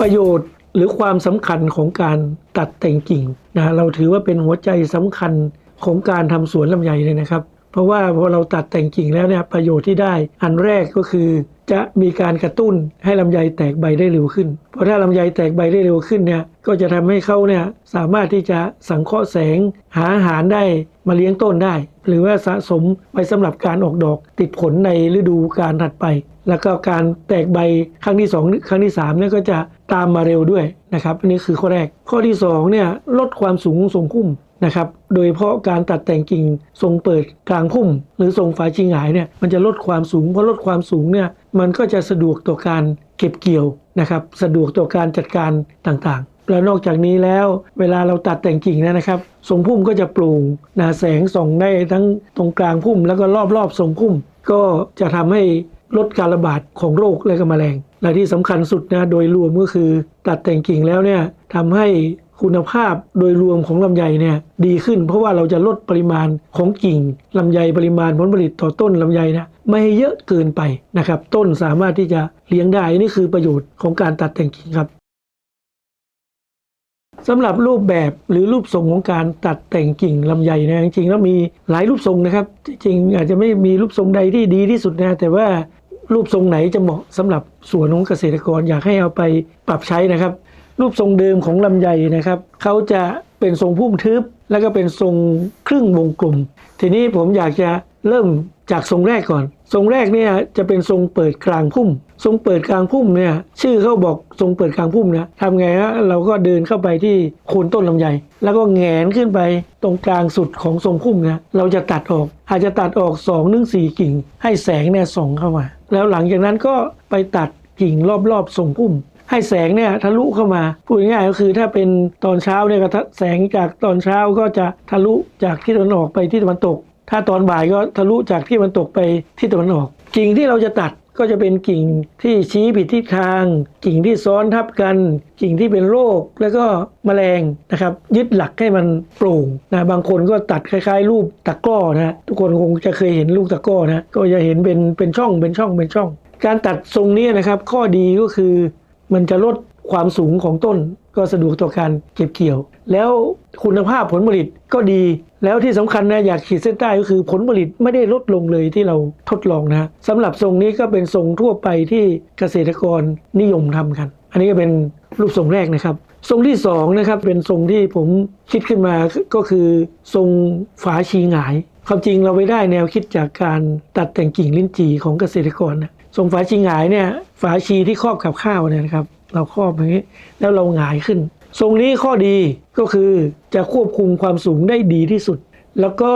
ประโยชน์หรือความสำคัญของการตัดแต่งกิ่งนะเราถือว่าเป็นหัวใจสำคัญของการทำสวนลำไยเลยนะครับ เพราะว่าพอเราตัดแต่งกิ่งแล้วเนี่ยประโยชน์ที่ได้ อันแรกก็คือจะมีการกระตุ้นให้ลำไยแตกใบได้เร็วขึ้น เพราะถ้าลำไยแตกใบได้เร็วขึ้นเนี่ยก็จะทำให้เขาเนี่ยสามารถที่จะสังเคราะห์แสงหาอาหารได้มาเลี้ยงต้นได้ หรือว่าสะสมไว้สำหรับการออกดอกติดผลในฤดูการถัดไป แล้วก็การแตกใบครั้งที่ 2 ครั้งที่3เนี่ยก็จะ ตามมาเร็วด้วยนะครับอันนี้คือข้อแรก ข้อที่ 2 เนี่ยลดความสูงของทรงพุ่มนะครับโดยเฉพาะการตัดแต่งกิ่งทรงเปิดกลางพุ่ม หรือทรงฝาชิงหายเนี่ยมันจะลดความสูงเพราะลดความสูงเนี่ยมันก็จะสะดวกต่อการเก็บเกี่ยวนะครับสะดวกต่อการจัดการต่างๆ แล้วนอกจากนี้แล้วเวลาเราตัดแต่งกิ่งนะครับทรงพุ่มก็จะโปร่งนะแสงส่องได้ทั้งตรงกลางพุ่ม แล้วก็รอบๆทรงพุ่ม ก็จะทำให้ ลดการระบาดของโรคและกแมลงและที่สำคัญสุดนะโดยรวมก็คือตัดแต่งกิ่งแล้วเนี่ยทำให้คุณภาพโดยรวมของลำไยเนี่ยดีขึ้น เพราะว่าเราจะลดปริมาณของกิ่งลำไยปริมาณผลผลิตต่อต้นลำไยนะไม่ให้เยอะเกินไปนะครับ ต้นสามารถที่จะเลี้ยงได้นี่คือประโยชน์ของการตัดแต่งกิ่งครับสำหรับรูปแบบหรือรูปทรงของการตัดแต่งกิ่งลำไยนะจริงๆแล้วมีหลายรูปทรงนะครับ จริงๆอาจจะไม่มีรูปทรงใดที่ดีที่สุดนะแต่ว่า รูปทรงไหนจะเหมาะสำหรับสวนของเกษตรกรอยากให้เอาไปปรับใช้นะครับ รูปทรงเดิมของลำไยนะครับเขาจะเป็นทรงพุ่มทึบ แล้วก็เป็นทรงครึ่งวงกลม ทีนี้ผมอยากจะเริ่มจากทรงแรกก่อน ทรงแรกเนี่ยจะเป็นทรงเปิดกลางพุ่ม ทรงเปิดกลางพุ่มเนี่ยชื่อเขาบอกทรงเปิดกลางพุ่มนะทำไงฮะเราก็เดินเข้าไปที่โคนต้นลำไยแล้วก็แงนขึ้นไปตรงกลางสุดของทรงพุ่มนะเราจะตัดออกอาจจะตัดออก2อถึงสกิ่ง ให้แสงเนี่ยส่องเข้ามา แล้วหลังจากนั้นก็ไปตัดกิ่งรอบๆทรงพุ่มให้แสงเนี่ยทะลุเข้ามา พูดง่ายๆก็คือถ้าเป็นตอนเช้าเนี่ยแสงจากตอนเช้าก็จะทะลุจากที่ตะวันออกไปที่ตะวันตก ถ้าตอนบ่ายก็ทะลุจากที่ตะวันตกไปที่ตะวันออก กิ่งที่เราจะตัดก็จะเป็นกิ่งที่ชี้ผิดทิศทาง กิ่งที่ซ้อนทับกัน กิ่งที่เป็นโรคแล้วก็แมลงนะครับ ยึดหลักให้มันโปร่งนะบางคนก็ตัดคล้ายๆ รูปตะกร้อนะทุกคนคงจะเคยเห็นลูกตะกร้อนะก็จะเห็นเป็นเป็นช่องเป็นช่องเป็นช่อง การตัดทรงนี้นะครับ ข้อดีก็คือมันจะลดความสูงของต้น ก็สะดวกต่อการเก็บเกี่ยว แล้วคุณภาพผลผลิตก็ดี แล้วที่สำคัญนะอยากขีดเส้นใต้ก็คือผลผลิตไม่ได้ลดลงเลยที่เราทดลองนะสำหรับทรงนี้ก็เป็นทรงทั่วไปที่เกษตรกรนิยมทำกัน อันนี้ก็เป็นรูปทรงแรกนะครับ ทรงที่สองนะครับเป็นทรงที่ผมคิดขึ้นมาก็คือทรงฝาชีหงายความจริงเราไปได้แนวคิดจากการตัดแต่งกิ่งลิ้นจี่ของเกษตรกรนะทรงฝาชีหงายเนี่ยฝาชีที่ครอบกับข้าวเนี่ยนะครับ เราครอบอย่างนี้แล้วเราหงายขึ้น ทรงนี้ข้อดีก็คือจะควบคุมความสูงได้ดีที่สุด แล้วก็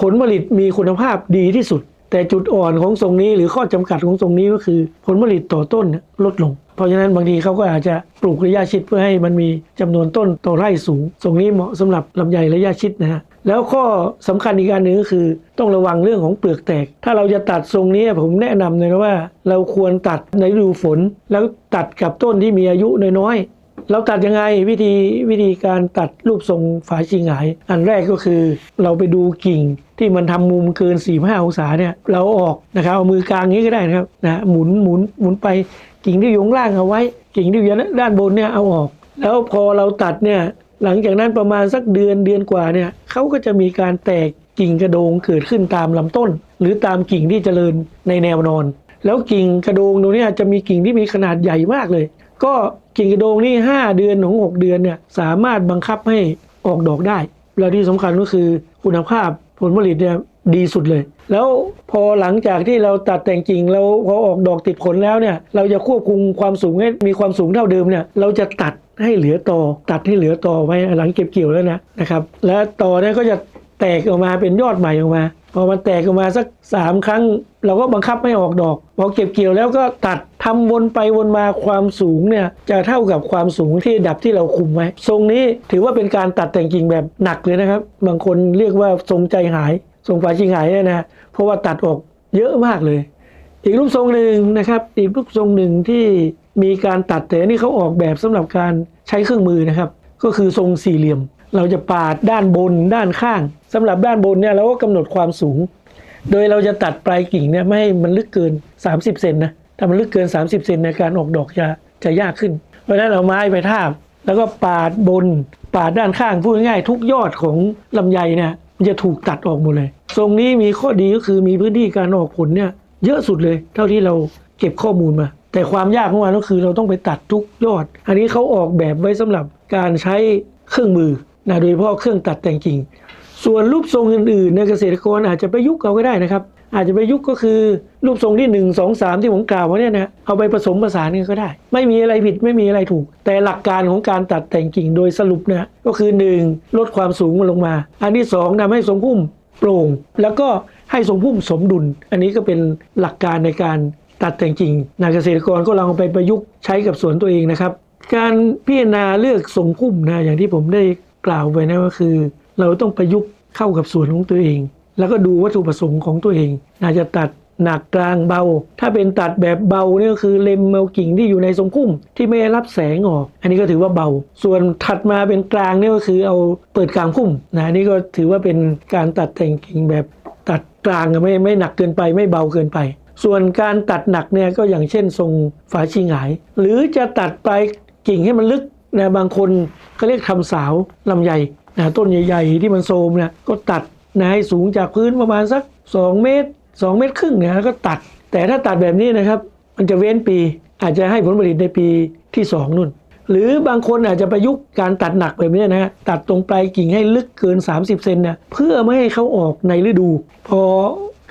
ผลผลิตมีคุณภาพดีที่สุด แต่จุดอ่อนของทรงนี้หรือข้อจำกัดของทรงนี้ก็คือ ผลผลิตต่อต้นลดลง เพราะฉะนั้นบางทีเขาก็อาจจะปลูกระยะชิดเพื่อให้มันมีจำนวนต้นต่อไร่สูงทรงนี้เหมาะสำหรับลำไยระยะชิดนะฮะแล้วข้อสำคัญอีกอันหนึ่งก็คือ ต้องระวังเรื่องของเปลือกแตก ถ้าเราจะตัดทรงนี้ผมแนะนำเลยนะว่า เราควรตัดในฤดูฝน แล้วตัดกับต้นที่มีอายุน้อย เราตัดยังไงวิธีวิธีการตัดรูปทรงฝาชิงหาย อันแรกก็คือเราไปดูกิ่งที่มันทำมุมเกิน 4 5องศาเนี่ยเราเอาออกนะครับเอามือกลางนี้ก็ได้นะครับนะหมุนหมุนหมุนไปกิ่งที่อยู่ล่างเอาไว้ กิ่งที่อยู่ด้านบนเนี่ยเอาออก แล้วพอเราตัดเนี่ยหลังจากนั้นประมาณสักเดือนเดือนกว่าเนี่ยเขาก็จะมีการแตกกิ่งกระโดงเกิดขึ้นตามลำต้น หรือตามกิ่งที่เจริญในแนวนอน แล้วกิ่งกระโดงตรงนี้จะมีกิ่งที่มีขนาดใหญ่มากเลย ก็กิ่งกระโดงนี่5เดือนถึง6เดือนเนี่ยสามารถบังคับให้ออกดอกได้ แล้วที่สำคัญก็คือคุณภาพผลผลิตเนี่ยดีสุดเลย แล้วพอหลังจากที่เราตัดแต่งกิ่งเราพอออกดอกติดผลแล้วเนี่ยเราจะควบคุมความสูงให้มีความสูงเท่าเดิมเนี่ยเราจะตัดให้เหลือตอตัดให้เหลือตอไว้หลังเก็บเกี่ยวแล้วนะนะครับและตอเนี่ยก็จะ แตกออกมาเป็นยอดใหม่ออกมา พอมันแตกออกมาสัก3ครั้ง เราก็บังคับไม่ออกดอกพอเก็บเกี่ยวแล้วก็ตัดทำวนไปวนมาความสูงเนี่ยจะเท่ากับความสูงที่ดับที่เราคุมไว้ทรงนี้ถือว่าเป็นการตัดแต่งกิ่งแบบหนักเลยนะครับ บางคนเรียกว่าทรงใจหาย ทรงฝาชิงหายเนี่ยนะเพราะว่าตัดออกเยอะมากเลย อีกรูปทรงหนึ่งนะครับ อีกรูปทรงหนึ่งที่มีการตัดแต่นนี่เขาออกแบบสำหรับการใช้เครื่องมือนะครับ ก็คือทรงสี่เหลี่ยม เราจะปาดด้านบนด้านข้างสำหรับด้านบนเนี่ยเราก็กำหนดความสูง โดยเราจะตัดปลายกิ่งเนี่ยไม่ให้มันลึกเกิน 30เซนนะถ้ามันลึกเกิน 30เซนในการออกดอกจะจะยากขึ้น เพราะฉะนั้นเอาไม้ไปทาบ แล้วก็ปาดบน ปาดด้านข้างพูดง่ายๆทุกยอดของลำไยเนี่ยมันจะถูกตัดออกหมดเลย ทรงนี้มีข้อดีก็คือมีพื้นที่การออกผลเนี่ยเยอะสุดเลย เท่าที่เราเก็บข้อมูลมา แต่ความยากของมันก็คือเราต้องไปตัดทุกยอด อันนี้เขาออกแบบไว้สำหรับการใช้เครื่องมือ นะโดยเฉพาะเครื่องตัดแต่งกิ่ง ส่วนรูปทรงอื่นๆในเกษตรกรอาจจะประยุกต์เอาก็ได้นะครับ อาจจะประยุกต์ก็คือรูปทรงที่ 1 2 3 ที่ผมกล่าวมาเนี่ยนะเอาไปผสมผสานกันก็ได้ ไม่มีอะไรผิดไม่มีอะไรถูก แต่หลักการของการตัดแต่งกิ่งโดยสรุปนะก็คือ 1 ลดความสูงมันลงมา อันที่2ทำให้ทรงพุ่มโปร่ง แล้วก็ให้ทรงพุ่มสมดุล อันนี้ก็เป็นหลักการในการตัดแต่งกิ่งนะเกษตรกรก็ลองไปประยุกต์ใช้กับสวนตัวเองนะครับ การพิจารณาเลือกทรงพุ่มนะอย่างที่ผมได้ กล่าวไปนะก็คือ เราต้องประยุกต์เข้ากับส่วนของตัวเอง แล้วก็ดูวัตถุประสงค์ของตัวเองอาจจะตัดหนักกลางเบา ถ้าเป็นตัดแบบเบาเนี่ยก็คือเล็มเอากิ่งที่อยู่ในทรงพุ่มที่ไม่ได้รับแสงออก อันนี้ก็ถือว่าเบา ส่วนถัดมาเป็นกลางเนี่ยก็คือเอาเปิดกลางพุ่มนะอันนี้ก็ถือว่าเป็นการตัดแต่งกิ่งแบบตัดกลางไม่ไม่หนักเกินไปไม่เบาเกินไป ส่วนการตัดหนักเนี่ยก็อย่างเช่นทรงฝาชีหงาย หรือจะตัดไปกิ่งให้มันลึกนะบางคน เขาเรียกทำสาวลำไยนะต้นใหญ่ ๆ ที่มันโทมเนี่ยก็ตัดนะให้สูงจากพื้นประมาณสัก 2 เมตร 2 เมตรครึ่งเนี่ยแล้วก็ตัด แต่ถ้าตัดแบบนี้นะครับ มันจะเว้นปีอาจจะให้ผลผลิตในปีที่ 2นู่น หรือบางคนอาจจะประยุกต์การตัดหนักแบบนี้นะฮะตัดตรงปลายกิ่งให้ลึกเกิน 30เซนเนี่ยเพื่อไม่ให้เขาออกในฤดูพอ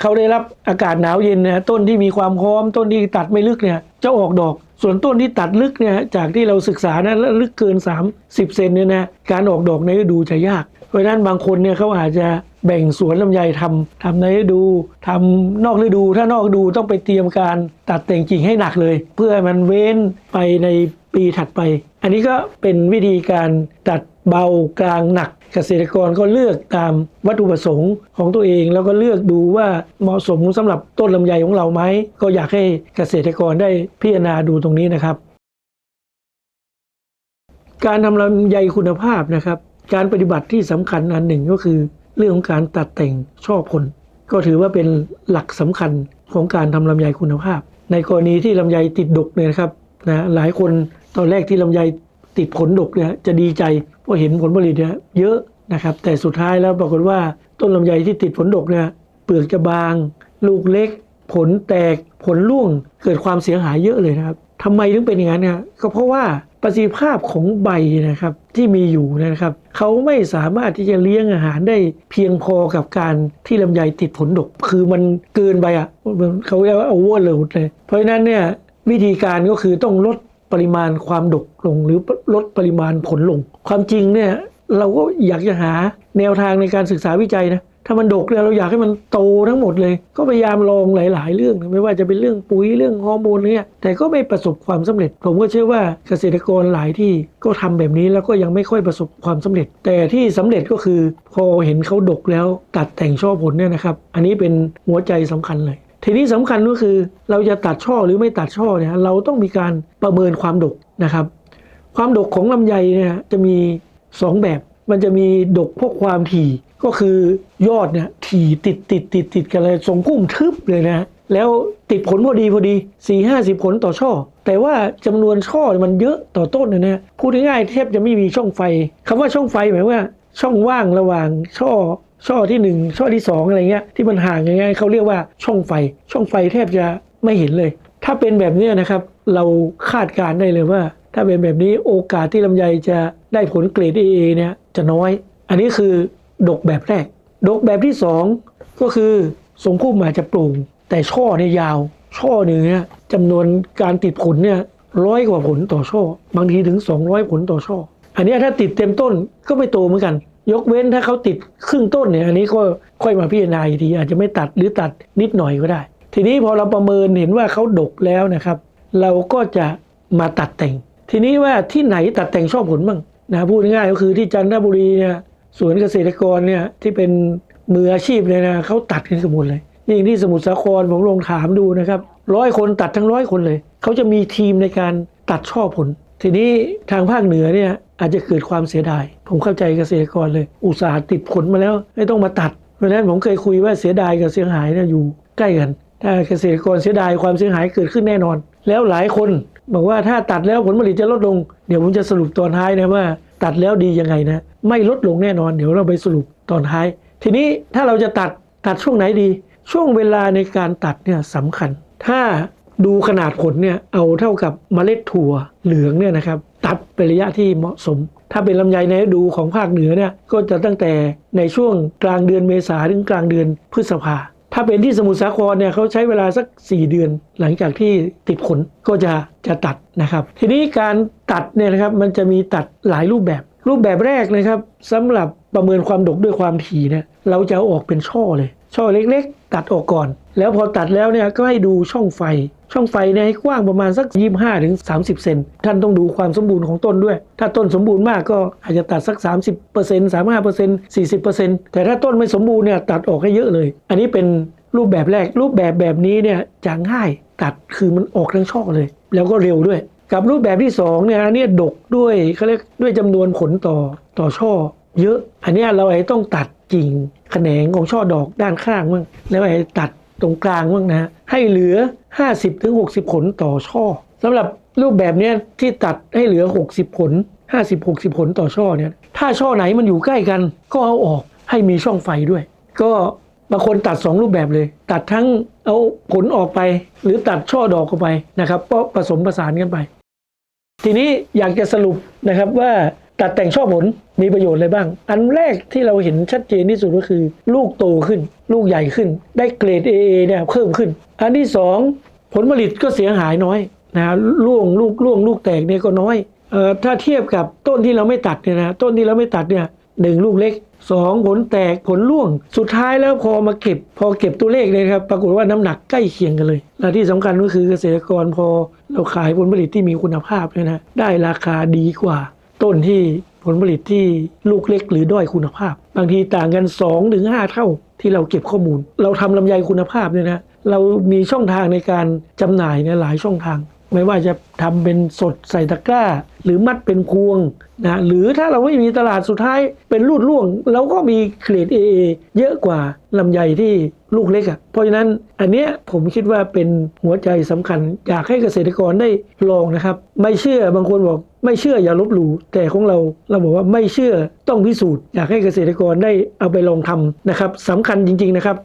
เขาได้รับอากาศหนาวเย็นนะต้นที่มีความพร้อม ต้นที่ตัดไม่ลึกเนี่ยจะออกดอก ส่วนต้นที่ตัดลึกเนี่ยจากที่เราศึกษานะลึกเกิน 30 เซนเนี่ยนะการออกดอกในฤดูจะยาก เพราะฉะนั้นบางคนเนี่ยเขาอาจจะแบ่งสวนลำไยทำทำในฤดูทำนอกฤดู ถ้านอกฤดูต้องไปเตรียมการตัดแต่งกิ่งให้หนักเลย เพื่อให้มันเว้นไปในปีถัดไป อันนี้ก็เป็นวิธีการตัดเบากลางหนัก เกษตรกรก็เลือกตามวัตถุประสงค์ของตัวเอง แล้วก็เลือกดูว่าเหมาะสมสำหรับต้นลำไยของเราไหมก็อยากให้เกษตรกรได้พิจารณาดูตรงนี้นะครับ การทำลำไยคุณภาพนะครับ การปฏิบัติที่สำคัญอันหนึ่งก็คือ เรื่องของการตัดแต่งช่อผล ก็ถือว่าเป็นหลักสำคัญของการทำลำไยคุณภาพ ในกรณีที่ลำไยติดดกเนี่ยนะครับนะหลายคนตอนแรกที่ลำไย ติดผลดกเนี่ยจะดีใจเพราะเห็นผลผลิตเนี่ยเยอะนะครับ แต่สุดท้ายแล้วปรากฏว่าต้นลำไยที่ติดผลดกเนี่ยเปลือกจะบาง ลูกเล็ก ผลแตกผลร่วงเกิดความเสียหายเยอะเลยนะครับทำไมถึงเป็นอย่างนั้นเนี่ยก็เพราะว่าประสิทธิภาพของใบนะครับที่มีอยู่นะครับเขาไม่สามารถที่จะเลี้ยงอาหารได้เพียงพอกับการที่ลำไยติดผลดก คือมันเกินไปอะเขาเรียกว่าโอเวอร์โหลดเลย เพราะฉะนั้นเนี่ยวิธีการก็คือต้องลด ปริมาณความดกลงหรือลดปริมาณผลลง ความจริงเนี่ยเราก็อยากจะหาแนวทางในการศึกษาวิจัยนะถ้ามันดกเนี่ยเราอยากให้มันโตทั้งหมดเลย ก็พยายามลองหลาย ๆ เรื่อง ไม่ว่าจะเป็นเรื่องปุ๋ยเรื่องฮอร์โมนเนี่ยแต่ก็ไม่ประสบความสำเร็จ ผมก็เชื่อว่าเกษตรกรหลายที่ก็ทำแบบนี้แล้วก็ยังไม่ค่อยประสบความสำเร็จ แต่ที่สำเร็จก็คือ พอเห็นเขาดกแล้วตัดแต่งช่อผลเนี่ยนะครับ อันนี้เป็นหัวใจสำคัญเลย ทีนี้สำคัญก็คือเราจะตัดช่อหรือไม่ตัดช่อเนี่ยเราต้องมีการประเมินความดกนะครับ ความดกของลำไยเนี่ยจะมี 2 แบบ มันจะมีดกเพราะความถี่ก็คือยอดเนี่ยถี่ติดติดติดติดกันเลยทรงพุ่มทึบเลยนะแล้วติดผลพอดีพอดี 4 5 0 ผลต่อช่อ แต่ว่าจำนวนช่อมันเยอะต่อต้นนะนะพูดง่ายๆแทบจะไม่มีช่องไฟคำว่าช่องไฟหมายว่า ช่องว่างระหว่างช่อช่อที่ 1 ช่อที่ 2 อะไรเงี้ยที่มันห่างง่ายๆเขาเรียกว่าช่องไฟ ช่องไฟแทบจะไม่เห็นเลย ถ้าเป็นแบบเนี้ยนะครับ เราคาดการได้เลยว่า ถ้าเป็นแบบนี้โอกาสที่ลำไยจะได้ผลเกรด AA เนี่ยจะน้อย อันนี้คือดกแบบแรก ดกแบบที่ 2 ก็คือทรงพุ่มอาจจะปร่งแต่ช่อเนี่ยยาว ช่อหนึ่งเนี่ยจำนวนการติดผลเนี่ยร้อยกว่าผลต่อช่อ บางทีถึง 200 ผลต่อช่อ อันนี้ถ้าติดเต็มต้นก็ไม่โตเหมือนกัน ยกเว้นถ้าเขาติดครึ่งต้นเนี่ยอันนี้ก็ค่อยมาพิจารณาอีกทีอาจจะไม่ตัดหรือตัดนิดหน่อยก็ได้ ทีนี้พอเราประเมินเห็นว่าเขาดกแล้วนะครับ เราก็จะมาตัดแต่ง ทีนี้ว่าที่ไหนตัดแต่งชอบผลบ้างนะพูดง่ายก็คือที่จันทบุรีเนี่ยสวนเกษตรกรเนี่ยที่เป็นมืออาชีพเลยนะเขาตัดกันกันเลยยิ่งที่สมุทรสาครผมลองถามดูนะครับร้อยคนตัดทั้งร้อยคนเลย เขาจะมีทีมในการตัดช่อผล ทีนี้ทางภาคเหนือเนี่ย อาจจะเกิดความเสียดาย ผมเข้าใจเกษตรกรเลย อุตสาห์ติดผลมาแล้ว ไม่ต้องมาตัด เพราะฉะนั้นผมเคยคุยว่าเสียดายกับเสียหายเนี่ยอยู่ใกล้กัน ถ้าเกษตรกรเสียดายความเสียหายเกิดขึ้นแน่นอน แล้วหลายคนบอกว่าถ้าตัดแล้วผลผลิตจะลดลง เดี๋ยวผมจะสรุปตอนท้ายนะว่า ตัดแล้วดียังไงนะ ไม่ลดลงแน่นอน เดี๋ยวเราไปสรุปตอนท้าย ทีนี้ถ้าเราจะตัดตัดช่วงไหนดี ช่วงเวลาในการตัดเนี่ยสำคัญ ถ้าดูขนาดผลเนี่ยเอาเท่ากับเมล็ดถั่วเหลืองเนี่ยนะครับ ตัดเป็นระยะที่เหมาะสม ถ้าเป็นลำไยในฤดูของภาคเหนือเนี่ยก็จะตั้งแต่ในช่วงกลางเดือนเมษาถึงกลางเดือนพฤษภาถ้าเป็นที่สมุทรสาครเนี่ยเขาใช้เวลาสัก 4 เดือน หลังจากที่ติดขนก็จะจะตัดนะครับ ทีนี้การตัดเนี่ยนะครับมันจะมีตัดหลายรูปแบบ รูปแบบแรกนะครับสำหรับประเมินความดกด้วยความถี่เนี่ยเราจะเอาออกเป็นช่อเลย ช่อเล็กๆ ตัดออกก่อน แล้วพอตัดแล้วเนี่ยก็ให้ดูช่องไฟ ช่องไฟเนี่ยให้กว้างประมาณสัก 25ถึง30 เซนท่านต้องดูความสมบูรณ์ของต้นด้วย ถ้าต้นสมบูรณ์มากก็อาจจะตัดสัก 30% 35% 40%แต่ถ้าต้นไม่สมบูรณ์เนี่ยตัดออกให้เยอะเลย อันนี้เป็นรูปแบบแรกรูปแบบแบบนี้เนี่ยจะง่ายตัดคือมันออกทั้งช่อเลย แล้วก็เร็วด้วย กับรูปแบบที่สองเนี่ยอันนี้ดกด้วยเขาเรียกด้วยจำนวนผลต่อต่อช่อ เยอะ อันนี้เราไอ้ต้องตัด กิ่งแขนงของช่อดอกด้านข้างมั่งแล้วไอ้ตัดตรงกลางมั่งนะให้เหลือ 50-60 ผลต่อช่อสำหรับรูปแบบเนี้ยที่ตัดให้เหลือ 60 ผล 50-60 ผลต่อช่อเนี่ยถ้าช่อไหนมันอยู่ใกล้กัน ก็เอาออกให้มีช่องไฟด้วย ก็บางคนตัด 2 รูปแบบเลย ตัดทั้งเอาผลออกไป หรือตัดช่อดอกออกไปนะครับก็ผสมผสานกันไป ทีนี้อยากจะสรุปนะครับว่าตัดแต่งช่อผล มีประโยชน์อะไรบ้าง อันแรกที่เราเห็นชัดเจนที่สุดก็คือ ลูกโตขึ้น ลูกใหญ่ขึ้น ได้เกรด AA เนี่ยเพิ่มขึ้น อันที่สองผลผลิตก็เสียหายน้อยนะล่วงลูกล่วงลูกแตกเนี่ยก็น้อยเอ่อถ้าเทียบกับต้นที่เราไม่ตัดเนี่ยนะต้นที่เราไม่ตัดเนี่ยหนึ่งลูกเล็กสองผลแตกผลร่วง สุดท้ายแล้วพอมาเก็บ พอเก็บตัวเลขเลยครับ ปรากฏว่าน้ำหนักใกล้เคียงกันเลยและที่สำคัญก็คือเกษตรกรพอเราขายผลผลิตที่มีคุณภาพเนี่ยนะได้ราคาดีกว่า ต้นที่ ผลผลิตที่ลูกเล็กหรือด้อยคุณภาพ บางทีต่างกัน2ถึง5เท่าที่เราเก็บข้อมูล เราทำลำไยคุณภาพเนี่ยนะเรามีช่องทางในการจำหน่ายเนี่ยหลายช่องทาง ไม่ว่าจะทำเป็นสดใส่ตะกร้า หรือมัดเป็นพวงนะหรือถ้าเราไม่มีตลาดสุดท้ายเป็นรูดล่วงเราก็มีเกรด AA เยอะกว่าลำไยที่ลูกเล็กอะ่ะเพราะฉะนั้นอันเนี้ยผมคิดว่าเป็นหัวใจสำคัญ อยากให้เกษตรกรได้ลองนะครับ ไม่เชื่อบางคนบอก ไม่เชื่ออย่าลบหลู่แต่ของเราเราบอกว่าไม่เชื่อต้องพิสูจน์อยากให้เกษตรกรได้เอาไปลองทำนะครับสำคัญจริงๆนะครับ